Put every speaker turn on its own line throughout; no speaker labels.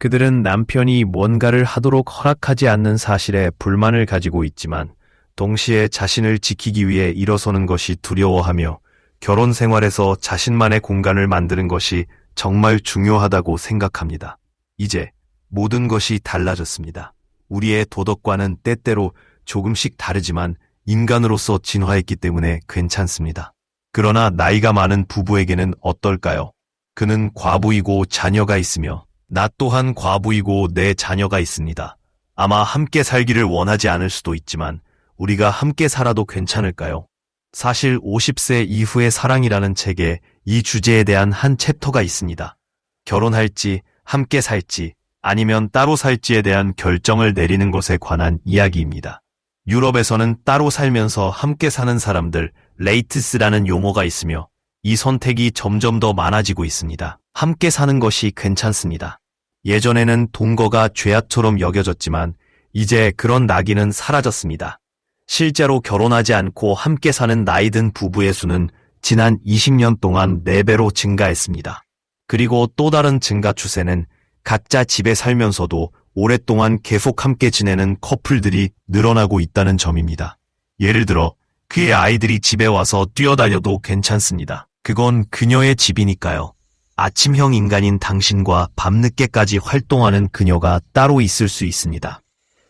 그들은 남편이 뭔가를 하도록 허락하지 않는 사실에 불만을 가지고 있지만 동시에 자신을 지키기 위해 일어서는 것이 두려워하며 결혼 생활에서 자신만의 공간을 만드는 것이 정말 중요하다고 생각합니다. 이제 모든 것이 달라졌습니다. 우리의 도덕관은 때때로 조금씩 다르지만 인간으로서 진화했기 때문에 괜찮습니다. 그러나 나이가 많은 부부에게는 어떨까요? 그는 과부이고 자녀가 있으며 나 또한 과부이고 내 자녀가 있습니다. 아마 함께 살기를 원하지 않을 수도 있지만 우리가 함께 살아도 괜찮을까요? 사실 50세 이후의 사랑이라는 책에 이 주제에 대한 한 챕터가 있습니다. 결혼할지, 함께 살지, 아니면 따로 살지에 대한 결정을 내리는 것에 관한 이야기입니다. 유럽에서는 따로 살면서 함께 사는 사람들, 레이트스라는 용어가 있으며 이 선택이 점점 더 많아지고 있습니다. 함께 사는 것이 괜찮습니다. 예전에는 동거가 죄악처럼 여겨졌지만 이제 그런 낙인은 사라졌습니다. 실제로 결혼하지 않고 함께 사는 나이든 부부의 수는 지난 20년 동안 4배로 증가했습니다. 그리고 또 다른 증가 추세는 각자 집에 살면서도 오랫동안 계속 함께 지내는 커플들이 늘어나고 있다는 점입니다. 예를 들어 그의 아이들이 집에 와서 뛰어다녀도 괜찮습니다. 그건 그녀의 집이니까요. 아침형 인간인 당신과 밤늦게까지 활동하는 그녀가 따로 있을 수 있습니다.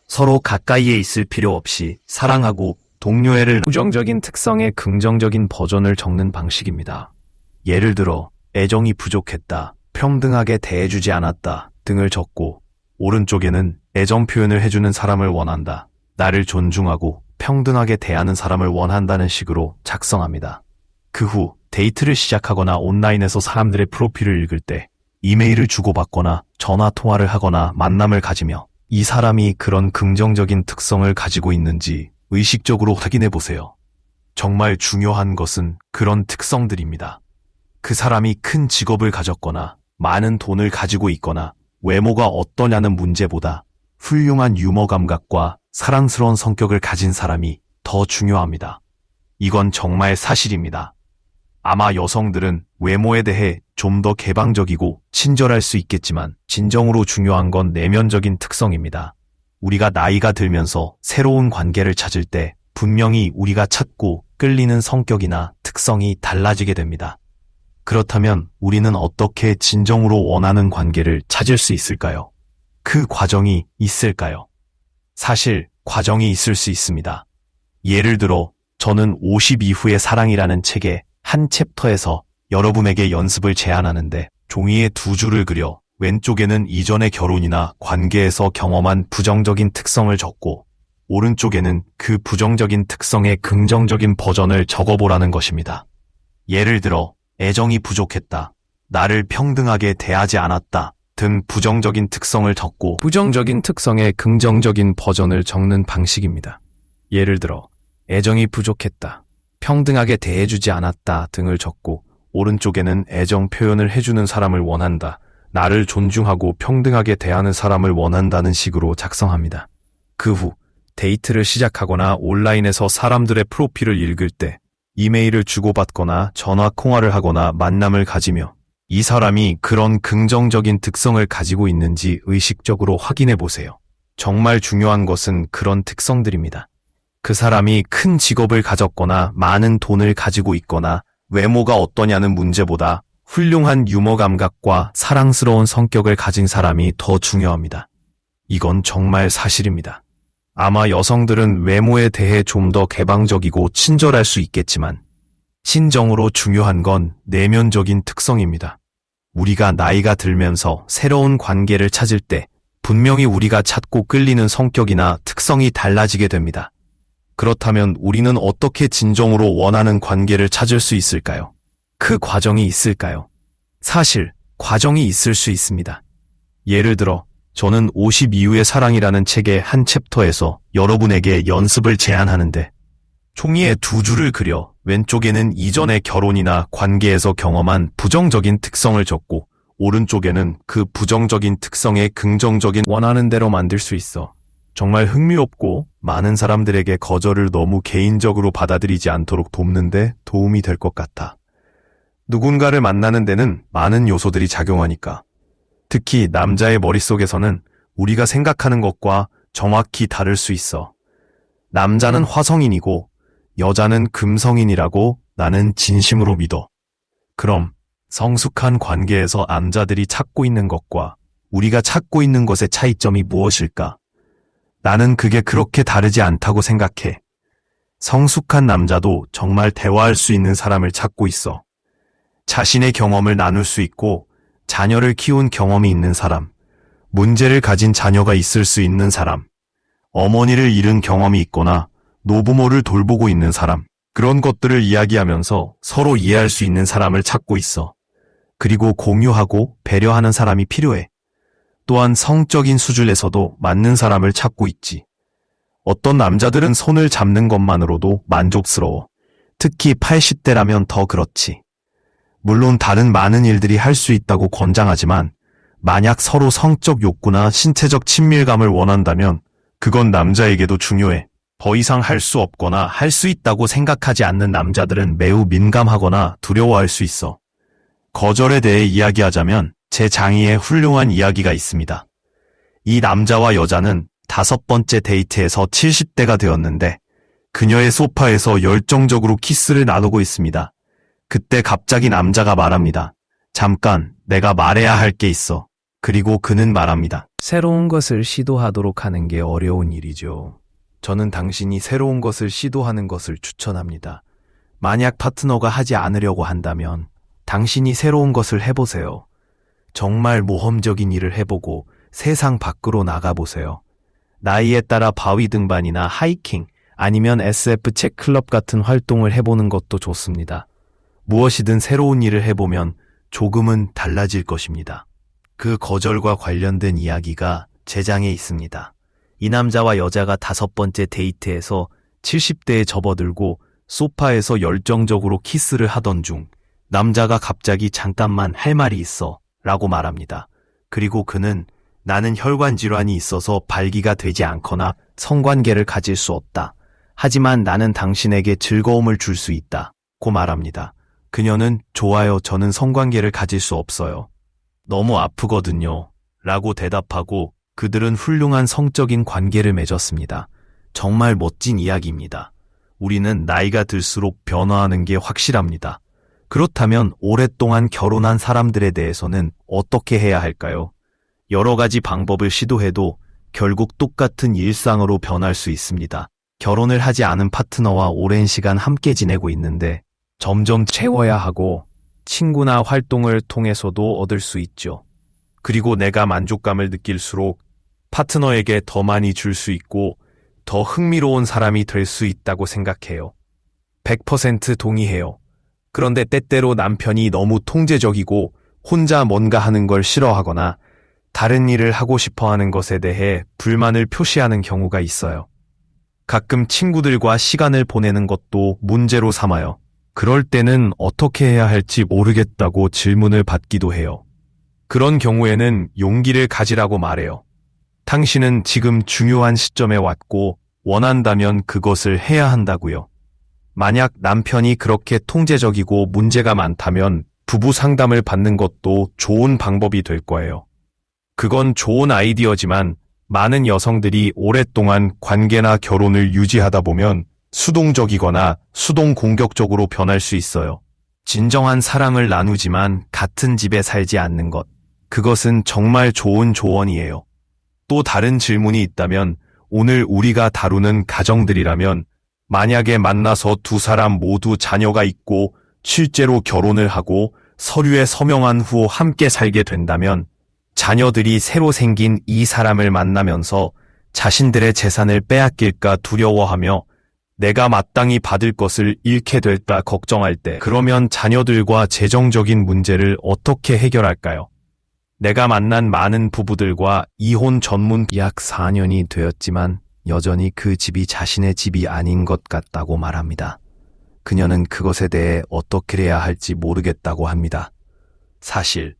서로 가까이에 있을 필요 없이 사랑하고 동료애를 부정적인 특성의 긍정적인 버전을 적는 방식입니다. 예를 들어 애정이 부족했다, 평등하게 대해주지 않았다 등을 적고 오른쪽에는 애정 표현을 해주는 사람을 원한다, 나를 존중하고 평등하게 대하는 사람을 원한다는 식으로 작성합니다. 그 후 데이트를 시작하거나 온라인에서 사람들의 프로필을 읽을 때 이메일을 주고받거나 전화 통화를 하거나 만남을 가지며 이 사람이 그런 긍정적인 특성을 가지고 있는지 의식적으로 확인해 보세요. 정말 중요한 것은 그런 특성들입니다. 그 사람이 큰 직업을 가졌거나 많은 돈을 가지고 있거나 외모가 어떠냐는 문제보다 훌륭한 유머 감각과 사랑스러운 성격을 가진 사람이 더 중요합니다. 이건 정말 사실입니다. 아마 여성들은 외모에 대해 좀 더 개방적이고 친절할 수 있겠지만 진정으로 중요한 건 내면적인 특성입니다. 우리가 나이가 들면서 새로운 관계를 찾을 때 분명히 우리가 찾고 끌리는 성격이나 특성이 달라지게 됩니다. 그렇다면 우리는 어떻게 진정으로 원하는 관계를 찾을 수 있을까요? 그 과정이 있을까요? 사실 과정이 있을 수 있습니다. 예를 들어 저는 50 이후의 사랑이라는 책의 한 챕터에서 여러분에게 연습을 제안하는데 종이에 두 줄을 그려 왼쪽에는 이전의 결혼이나 관계에서 경험한 부정적인 특성을 적고 오른쪽에는 그 부정적인 특성의 긍정적인 버전을 적어보라는 것입니다. 예를 들어 애정이 부족했다. 나를 평등하게 대하지 않았다. 등 부정적인 특성을 적고 부정적인 특성의 긍정적인 버전을 적는 방식입니다. 예를 들어 애정이 부족했다. 평등하게 대해주지 않았다 등을 적고 오른쪽에는 애정 표현을 해주는 사람을 원한다. 나를 존중하고 평등하게 대하는 사람을 원한다는 식으로 작성합니다. 그 후 데이트를 시작하거나 온라인에서 사람들의 프로필을 읽을 때 이메일을 주고받거나 전화 통화를 하거나 만남을 가지며 이 사람이 그런 긍정적인 특성을 가지고 있는지 의식적으로 확인해 보세요. 정말 중요한 것은 그런 특성들입니다. 그 사람이 큰 직업을 가졌거나 많은 돈을 가지고 있거나 외모가 어떠냐는 문제보다 훌륭한 유머 감각과 사랑스러운 성격을 가진 사람이 더 중요합니다. 이건 정말 사실입니다. 아마 여성들은 외모에 대해 좀 더 개방적이고 친절할 수 있겠지만 신정으로 중요한 건 내면적인 특성입니다. 우리가 나이가 들면서 새로운 관계를 찾을 때 분명히 우리가 찾고 끌리는 성격이나 특성이 달라지게 됩니다. 그렇다면 우리는 어떻게 진정으로 원하는 관계를 찾을 수 있을까요? 그 과정이 있을까요? 사실 과정이 있을 수 있습니다. 예를 들어 저는 50 이후의 사랑이라는 책의 한 챕터에서 여러분에게 연습을 제안하는데 종이에 두 줄을 그려 왼쪽에는 이전의 결혼이나 관계에서 경험한 부정적인 특성을 적고 오른쪽에는 그 부정적인 특성의 긍정적인 원하는 대로 만들 수 있어 정말 흥미롭고 많은 사람들에게 거절을 너무 개인적으로 받아들이지 않도록 돕는데 도움이 될 것 같아. 누군가를 만나는 데는 많은 요소들이 작용하니까 특히 남자의 머릿속에서는 우리가 생각하는 것과 정확히 다를 수 있어. 남자는 화성인이고 여자는 금성인이라고 나는 진심으로 믿어. 그럼 성숙한 관계에서 남자들이 찾고 있는 것과 우리가 찾고 있는 것의 차이점이 무엇일까? 나는 그게 그렇게 다르지 않다고 생각해. 성숙한 남자도 정말 대화할 수 있는 사람을 찾고 있어. 자신의 경험을 나눌 수 있고 자녀를 키운 경험이 있는 사람, 문제를 가진 자녀가 있을 수 있는 사람, 어머니를 잃은 경험이 있거나 노부모를 돌보고 있는 사람, 그런 것들을 이야기하면서 서로 이해할 수 있는 사람을 찾고 있어. 그리고 공유하고 배려하는 사람이 필요해. 또한 성적인 수준에서도 맞는 사람을 찾고 있지. 어떤 남자들은 손을 잡는 것만으로도 만족스러워. 특히 80대라면 더 그렇지. 물론 다른 많은 일들이 할 수 있다고 권장하지만 만약 서로 성적 욕구나 신체적 친밀감을 원한다면 그건 남자에게도 중요해. 더 이상 할 수 없거나 할 수 있다고 생각하지 않는 남자들은 매우 민감하거나 두려워할 수 있어. 거절에 대해 이야기하자면 제 장의에 훌륭한 이야기가 있습니다. 이 남자와 여자는 다섯 번째 데이트에서 70대가 되었는데 그녀의 소파에서 열정적으로 키스를 나누고 있습니다. 그때 갑자기 남자가 말합니다. 잠깐, 내가 말해야 할 게 있어. 그리고 그는 말합니다.
새로운 것을 시도하도록 하는 게 어려운 일이죠.
저는 당신이 새로운 것을 시도하는 것을 추천합니다. 만약 파트너가 하지 않으려고 한다면 당신이 새로운 것을 해보세요. 정말 모험적인 일을 해보고 세상 밖으로 나가보세요. 나이에 따라 바위 등반이나 하이킹 아니면 SF 책 클럽 같은 활동을 해보는 것도 좋습니다. 무엇이든 새로운 일을 해보면 조금은 달라질 것입니다. 그 거절과 관련된 이야기가 제 장에 있습니다. 이 남자와 여자가 다섯 번째 데이트에서 70대에 접어들고 소파에서 열정적으로 키스를 하던 중 남자가 갑자기 잠깐만 할 말이 있어 라고 말합니다. 그리고 그는 나는 혈관 질환이 있어서 발기가 되지 않거나 성관계를 가질 수 없다. 하지만 나는 당신에게 즐거움을 줄 수 있다. 고 말합니다. 그녀는 좋아요. 저는 성관계를 가질 수 없어요. 너무 아프거든요. 라고 대답하고 그들은 훌륭한 성적인 관계를 맺었습니다. 정말 멋진 이야기입니다. 우리는 나이가 들수록 변화하는 게 확실합니다. 그렇다면 오랫동안 결혼한 사람들에 대해서는 어떻게 해야 할까요? 여러 가지 방법을 시도해도 결국 똑같은 일상으로 변할 수 있습니다. 결혼을 하지 않은 파트너와 오랜 시간 함께 지내고 있는데 점점 채워야 하고 친구나 활동을 통해서도 얻을 수 있죠. 그리고 내가 만족감을 느낄수록 파트너에게 더 많이 줄 수 있고 더 흥미로운 사람이 될 수 있다고 생각해요. 100% 동의해요. 그런데 때때로 남편이 너무 통제적이고 혼자 뭔가 하는 걸 싫어하거나 다른 일을 하고 싶어 하는 것에 대해 불만을 표시하는 경우가 있어요. 가끔 친구들과 시간을 보내는 것도 문제로 삼아요. 그럴 때는 어떻게 해야 할지 모르겠다고 질문을 받기도 해요. 그런 경우에는 용기를 가지라고 말해요. 당신은 지금 중요한 시점에 왔고 원한다면 그것을 해야 한다고요. 만약 남편이 그렇게 통제적이고 문제가 많다면 부부 상담을 받는 것도 좋은 방법이 될 거예요. 그건 좋은 아이디어지만 많은 여성들이 오랫동안 관계나 결혼을 유지하다 보면 수동적이거나 수동 공격적으로 변할 수 있어요. 진정한 사랑을 나누지만 같은 집에 살지 않는 것. 그것은 정말 좋은 조언이에요. 또 다른 질문이 있다면 오늘 우리가 다루는 가정들이라면 만약에 만나서 두 사람 모두 자녀가 있고 실제로 결혼을 하고 서류에 서명한 후 함께 살게 된다면 자녀들이 새로 생긴 이 사람을 만나면서 자신들의 재산을 빼앗길까 두려워하며 내가 마땅히 받을 것을 잃게 될까 걱정할 때 그러면 자녀들과 재정적인 문제를 어떻게 해결할까요? 내가 만난 많은 부부들과 이혼 전문 약 4년이 되었지만 여전히 그 집이 자신의 집이 아닌 것 같다고 말합니다. 그녀는 그것에 대해 어떻게 해야 할지 모르겠다고 합니다. 사실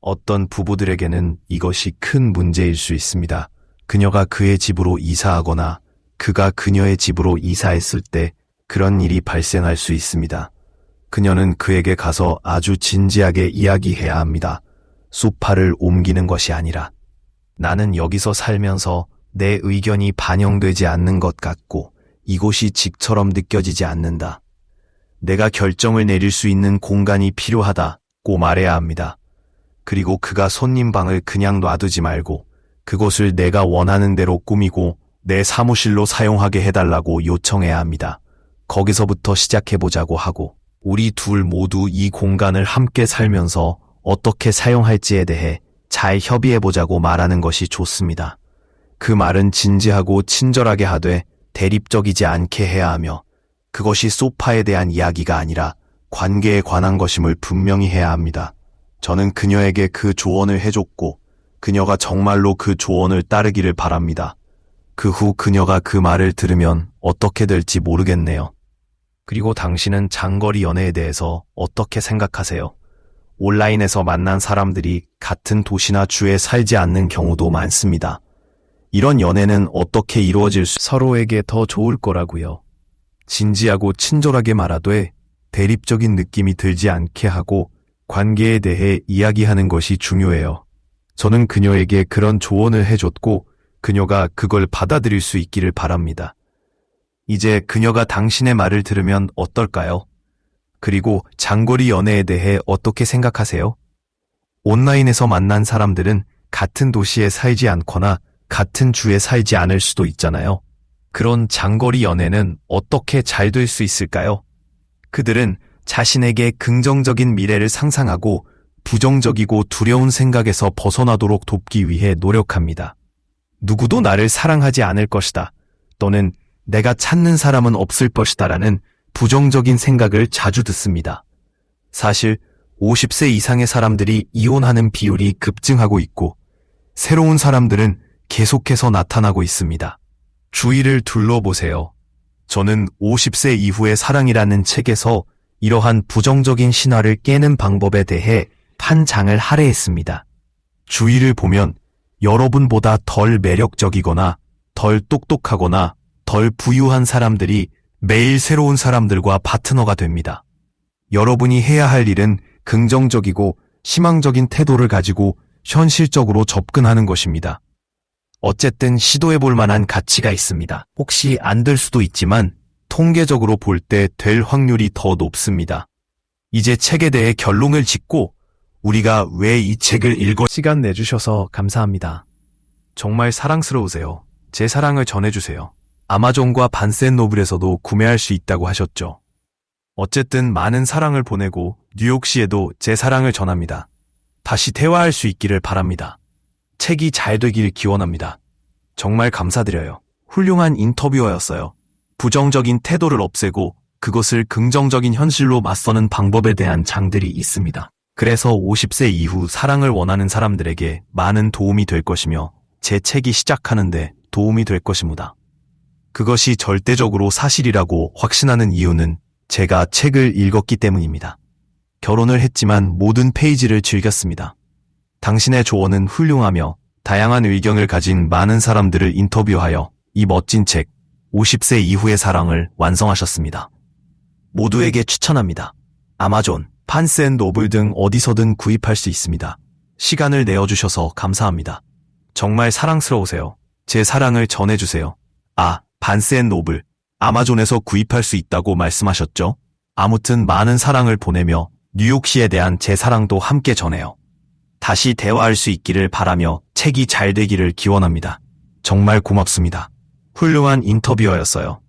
어떤 부부들에게는 이것이 큰 문제일 수 있습니다. 그녀가 그의 집으로 이사하거나 그가 그녀의 집으로 이사했을 때 그런 일이 발생할 수 있습니다. 그녀는 그에게 가서 아주 진지하게 이야기해야 합니다. 소파를 옮기는 것이 아니라 나는 여기서 살면서 내 의견이 반영되지 않는 것 같고 이곳이 집처럼 느껴지지 않는다. 내가 결정을 내릴 수 있는 공간이 필요하다고 말해야 합니다. 그리고 그가 손님 방을 그냥 놔두지 말고 그곳을 내가 원하는 대로 꾸미고 내 사무실로 사용하게 해달라고 요청해야 합니다. 거기서부터 시작해보자고 하고 우리 둘 모두 이 공간을 함께 살면서 어떻게 사용할지에 대해 잘 협의해보자고 말하는 것이 좋습니다. 그 말은 진지하고 친절하게 하되 대립적이지 않게 해야 하며 그것이 소파에 대한 이야기가 아니라 관계에 관한 것임을 분명히 해야 합니다. 저는 그녀에게 그 조언을 해줬고 그녀가 정말로 그 조언을 따르기를 바랍니다. 그 후 그녀가 그 말을 들으면 어떻게 될지 모르겠네요. 그리고 당신은 장거리 연애에 대해서 어떻게 생각하세요? 온라인에서 만난 사람들이 같은 도시나 주에 살지 않는 경우도 많습니다. 이런 연애는 어떻게 이루어질 수,
서로에게 더 좋을 거라고요.
진지하고 친절하게 말하되 대립적인 느낌이 들지 않게 하고 관계에 대해 이야기하는 것이 중요해요. 저는 그녀에게 그런 조언을 해줬고 그녀가 그걸 받아들일 수 있기를 바랍니다. 이제 그녀가 당신의 말을 들으면 어떨까요? 그리고 장거리 연애에 대해 어떻게 생각하세요? 온라인에서 만난 사람들은 같은 도시에 살지 않거나 같은 주에 살지 않을 수도 있잖아요. 그런 장거리 연애는 어떻게 잘 될 수 있을까요? 그들은 자신에게 긍정적인 미래를 상상하고 부정적이고 두려운 생각에서 벗어나도록 돕기 위해 노력합니다. 누구도 나를 사랑하지 않을 것이다. 또는 내가 찾는 사람은 없을 것이다. 라는 부정적인 생각을 자주 듣습니다. 사실 50세 이상의 사람들이 이혼하는 비율이 급증하고 있고 새로운 사람들은 계속해서 나타나고 있습니다. 주위를 둘러보세요. 저는 50세 이후의 사랑이라는 책에서 이러한 부정적인 신화를 깨는 방법에 대해 판장을 할애했습니다. 주위를 보면 여러분보다 덜 매력적이거나 덜 똑똑하거나 덜 부유한 사람들이 매일 새로운 사람들과 파트너가 됩니다. 여러분이 해야 할 일은 긍정적이고 희망적인 태도를 가지고 현실적으로 접근하는 것입니다. 어쨌든 시도해 볼 만한 가치가 있습니다. 혹시 안 될 수도 있지만 통계적으로 볼 때 될 확률이 더 높습니다. 이제 책에 대해 결론을 짓고 우리가 왜 이 책을 읽어
시간 내주셔서 감사합니다.
정말 사랑스러우세요. 제 사랑을 전해주세요. 아마존과 반센노블에서도 구매할 수 있다고 하셨죠. 어쨌든 많은 사랑을 보내고 뉴욕시에도 제 사랑을 전합니다. 다시 대화할 수 있기를 바랍니다. 책이 잘 되기를 기원합니다. 정말 감사드려요. 훌륭한 인터뷰어였어요. 부정적인 태도를 없애고 그것을 긍정적인 현실로 맞서는 방법에 대한 장들이 있습니다. 그래서 50세 이후 사랑을 원하는 사람들에게 많은 도움이 될 것이며 제 책이 시작하는데 도움이 될 것입니다. 그것이 절대적으로 사실이라고 확신하는 이유는 제가 책을 읽었기 때문입니다. 결혼을 했지만 모든 페이지를 즐겼습니다. 당신의 조언은 훌륭하며 다양한 의견을 가진 많은 사람들을 인터뷰하여 이 멋진 책 50세 이후의 사랑을 완성하셨습니다. 모두에게 추천합니다. 아마존, 판스앤 노블 등 어디서든 구입할 수 있습니다. 시간을 내어주셔서 감사합니다. 정말 사랑스러우세요. 제 사랑을 전해주세요. 아, 반스앤 노블. 아마존에서 구입할 수 있다고 말씀하셨죠? 아무튼 많은 사랑을 보내며 뉴욕시에 대한 제 사랑도 함께 전해요. 다시 대화할 수 있기를 바라며 책이 잘 되기를 기원합니다. 정말 고맙습니다. 훌륭한 인터뷰어였어요.